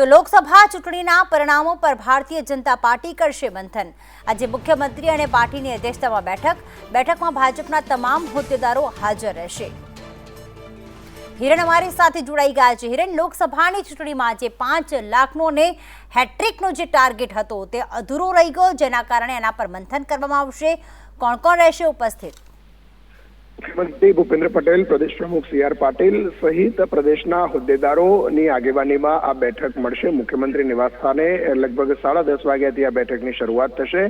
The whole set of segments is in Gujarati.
તો લોકસભા ચૂંટણીના પરિણામો પર ભારતીય જનતા પાર્ટી કરશે મંથન. આજે મુખ્યમંત્રી અને પાર્ટીની અધ્યક્ષતામાં બેઠક. બેઠકમાં ભાજપના તમામ હોદ્દેદારો હાજર રહેશે. હિરણ અમારી સાથે જોડાઈ ગયા છે. હિરણ, લોકસભાની ચૂંટણીમાં જે પાંચ લાખનો ને હેટ્રિકનો જે ટાર્ગેટ હતો તે અધૂરો રહી ગયો, જેના કારણે એના પર મંથન કરવામાં આવશે. કોણ કોણ રહેશે ઉપસ્થિત? મુખ્યમંત્રી ભૂપેન્દ્ર પટેલ, પ્રદેશ પ્રમુખ સી આર પાટીલ સહિત પ્રદેશના હોદ્દેદારોની આગેવાનીમાં આ બેઠક મળશે. મુખ્યમંત્રી નિવાસસ્થાને લગભગ સાડા દસ વાગ્યાથી આ બેઠકની શરૂઆત થશે.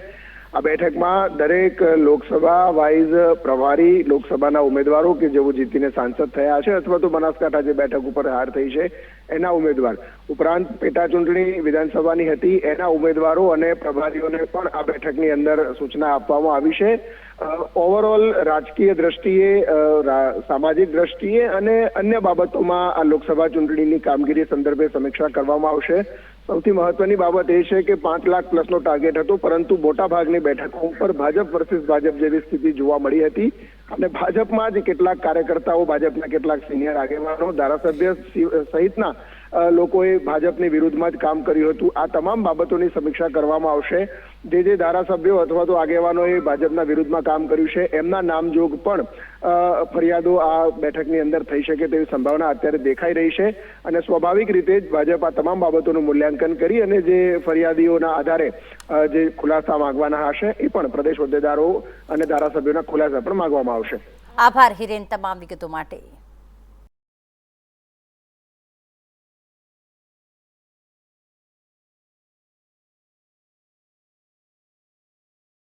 આ બેઠકમાં દરેક લોકસભા વાઇઝ પ્રભારી, લોકસભાના ઉમેદવારો કે જેઓ જીતીને સાંસદ થયા છે અથવા તો બનાસકાંઠા જે બેઠક ઉપર હાર થઈ છે, એના ઉમેદવાર. ઉપરાંત પેટા ચૂંટણી વિધાનસભાની હતી, એના ઉમેદવારો અને પ્રભારીઓને પણ આ બેઠકની અંદર સૂચના આપવામાં આવી છે. ઓવરઓલ રાજકીય દ્રષ્ટિએ સામાજિક દ્રષ્ટિએ અને અન્ય બાબતોમાં આ લોકસભા ચૂંટણીની કામગીરી સંદર્ભે સમીક્ષા કરવામાં આવશે. સૌથી મહત્વની બાબત એ છે કે પાંચ લાખ પ્લસનો ટાર્ગેટ હતો, પરંતુ મોટા ભાગની બેઠકો ઉપર ભાજપ વર્સિસ ભાજપ જેવી સ્થિતિ જોવા મળી હતી. અને ભાજપમાં જ કેટલાક કાર્યકર્તાઓ, ભાજપના કેટલાક સિનિયર આગેવાનો, ધારાસભ્ય સહિતના લોકોએ ભાજપની વિરુદ્ધમાં જ કામ કર્યું હતું. આ તમામ બાબતોની સમીક્ષા કરવામાં આવશે. જે જે ધારાસભ્યો અથવા તો આગેવાનોએ ભાજપના વિરુદ્ધમાં કામ કર્યું છે, એમના નામજોગ પણ ફરિયાદો આ બેઠકની અંદર થઈ શકે તેવી સંભાવના અત્યારે દેખાઈ રહી છે. અને સ્વાભાવિક રીતે જ ભાજપ આ તમામ બાબતોનું મૂલ્યાંકન કરી અને જે ફરિયાદીઓના આધારે જે ખુલાસા માંગવાના હશે, એ પણ પ્રદેશ હોદ્દેદારો અને ધારાસભ્યોના ખુલાસા પણ માંગવામાં આવશે. આભાર હિરેન તમામ વિગતો માટે.